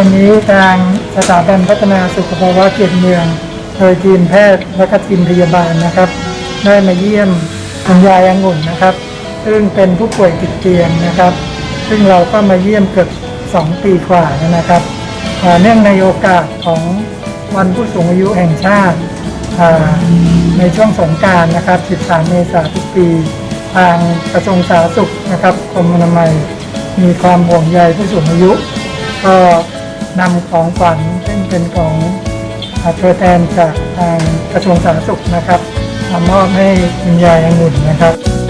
วันนี้ทางสถาบันพัฒนาสุขภาวะเกียรติเมือง โดยทีมแพทย์และก็ทีมพยาบาลนะครับ ได้มาเยี่ยมคุณยายองุ่นนะครับ ซึ่งเป็นผู้ป่วยติดเตียงนะครับ ซึ่งเราก็มาเยี่ยมเกือบ2 ปีกว่านะครับ เนื่องในโอกาสของวันผู้สูงอายุแห่งชาติในช่วงสงกรารนะครับ 13 เมษายนทุกปี ทางกระทรวงสาธารณสุขนะครับกรมอนามัยมีความห่วงใยผู้สูงอายุ ก็ นำของขวัญซึ่งเป็นของอ่าตัวแทนจากทางกระทรวงสาธารณสุขนะครับมามอบให้คุณยายองุ่นนะครับ